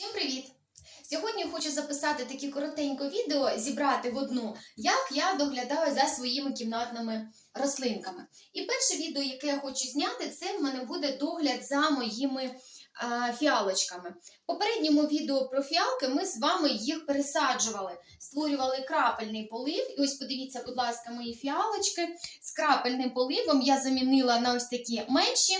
Всім привіт! Сьогодні хочу записати таке коротеньке відео, зібрати в одну, як я доглядаю за своїми кімнатними рослинками. І перше відео, яке я хочу зняти, це в мене буде догляд за моїми а, фіалочками. В попередньому відео про фіалки ми з вами їх пересаджували, створювали крапельний полив. І ось подивіться, будь ласка, мої фіалочки з крапельним поливом я замінила на ось такі менші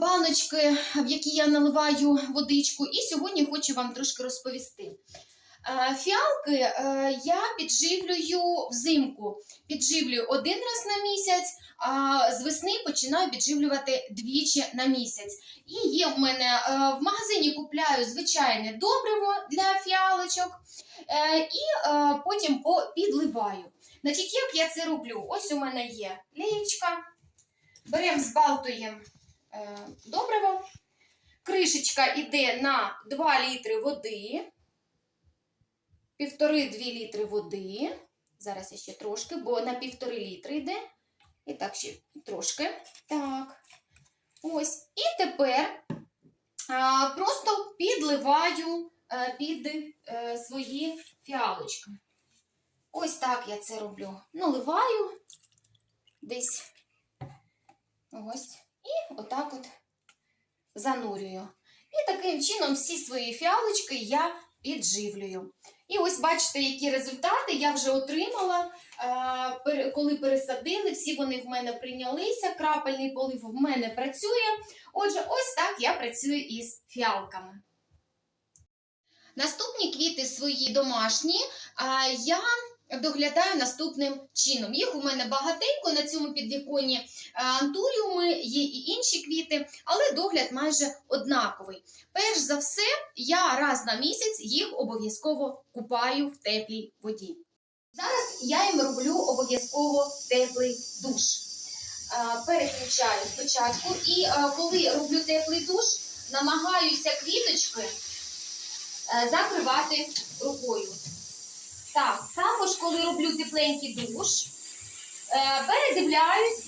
баночки, в які я наливаю водичку, і сьогодні хочу вам трошки розповісти. Фіалки е, я підживлюю взимку. Підживлюю один раз на місяць, а з весни починаю підживлювати двічі на місяць. І є в мене е, в магазині купляю звичайне добриво для фіалочок е, і е, потім підливаю. Значить, як я це роблю? Ось у мене є леєчка. Беремо, збалтуємо е, добриво. Кришечка йде на 2 літри води. Півтори-дві літри води. Зараз ще трошки, бо на півтори літри йде. І так ще трошки. Так. Ось. І тепер а, просто підливаю е, під е, свої фіалочки. Ось так я це роблю. Наливаю десь ось. І отак от занурюю. І таким чином всі свої фіалочки я підживлюю. І ось бачите, які результати я вже отримала, е, коли пересадили. Всі вони в мене прийнялися. Крапельний полив в мене працює. Отже, ось так я працюю із фіалками. Наступні квіти свої домашні я доглядаю наступним чином. Їх у мене багатенько на цьому підвіконні е, антуріуми, є і інші квіти, але догляд майже однаковий. Перш за все, я раз на місяць їх обов'язково купаю в теплій воді. Зараз я їм роблю обов'язково теплий душ. Е, Переключаю спочатку, і е, коли роблю теплий душ, намагаюся квіточки закривати рукою. Так, також, коли роблю тепленький душ, е, передивляюсь,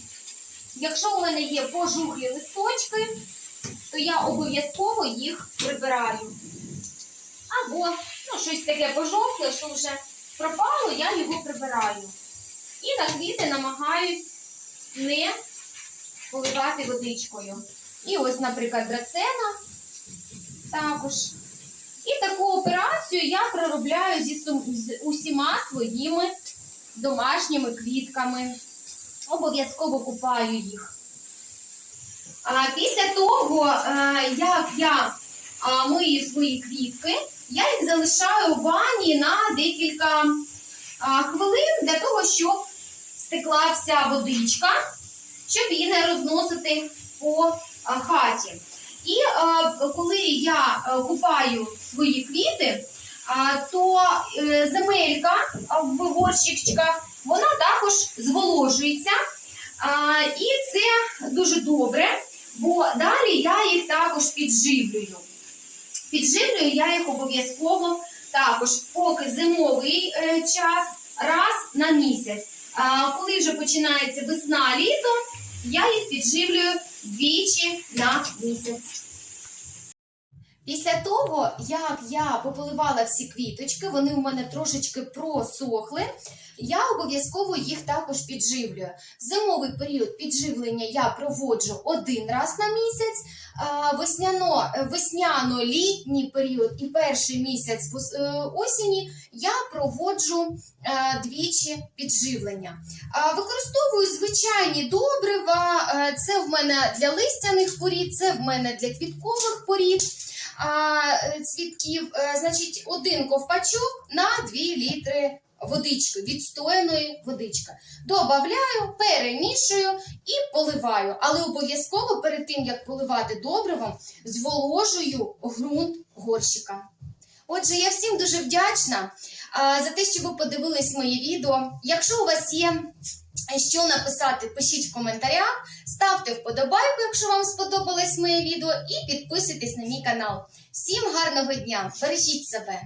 якщо у мене є пожухлі листочки, то я обов'язково їх прибираю. Або ну, щось таке пожовкле, що вже пропало, я його прибираю. І на квіти намагаюсь не поливати водичкою. І ось, наприклад, драцена також. І таку операцію я проробляю зі з усіма своїми домашніми квітками. Обов'язково купаю їх. А після того, е, як я мию свої квітки, я їх залишаю в ванні на декілька хвилин для того, щоб стекла вся водичка, щоб її не розносити по хаті. І е, коли я е, купаю свої квіти, то е, земелька в горщичках, вона також зволожується. І це дуже добре, бо далі я їх також підживлюю. Підживлюю я їх обов'язково також, поки зимовий час, раз на місяць. Коли вже починається весна, літо, я їх підживлюю двічі на місяць. Після того, як я пополивала всі квіточки, вони у мене трошечки просохли, я обов'язково їх також підживлюю. Зимовий період підживлення я проводжу один раз на місяць, весняно, весняно-літній період і перший місяць е, осені я проводжу е, двічі підживлення. Використовую звичайні добрива. е, Це в мене для листяних порід, це в мене для квіткових порід. Цвітків, Е, значить, один ковпачок на 2 літри водички, відстояної водички. Добавляю, перемішую і поливаю. Але обов'язково перед тим, як поливати добривом, зволожую ґрунт горщика. Отже, я всім дуже вдячна за те, що ви подивились моє відео. Якщо у вас є що написати, пишіть в коментарях, ставте вподобайку, якщо вам сподобалось моє відео, і підписуйтесь на мій канал. Всім гарного дня! Бережіть себе!